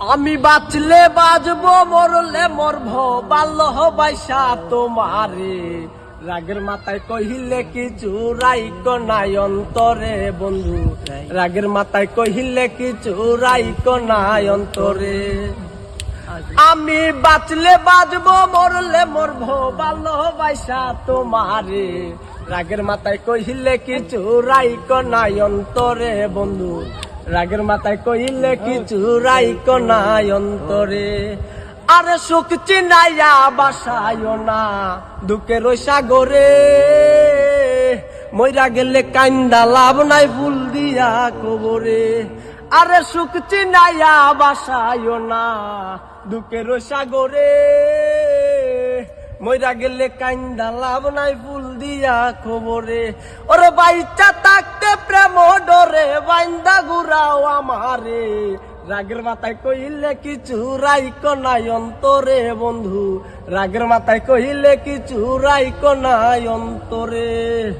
আমি বাঁচলে বাজবো মরলে মরভ বাল্য বাইসা তোমারে। রাগের মাথায় কহিলে কিছু রাইক নাই অন্তরে, বন্ধু? রাগের মাথায় কহিলে কিছু রাইক নাই অন্তরে? আমি বাঁচলে বাজবো মরলে মরভ বাল্য বাইসা তোমারে। রাগের মাথায় কহিলে কিছু রাইক নাই অন্তরে, বন্ধু? রাগের মাথায় কহিলে কিছু রাইক নাই অন্তরে। আরে সুখ চিনাইয়া বাসায় না, দুঃখের সাগরে। মইরা গেলে কান্দা লাভ নাই ফুল দিয়া কবরে। আরে সুখ চিনাইয়া বাসায় না, দুঃখের সাগরে। মইরা গেলে কান্দা লাভ নাই ফুল দিয়া খবরে ওরে বাইচা থাকতে প্রেম ডরে ঘুরাও আমারে। রাগের মাথায় কইলে কিছু রাইক নাই অন্তরে বন্ধু? রাগের মাথায় কইলে কিছু রাইক নাই অন্তরে?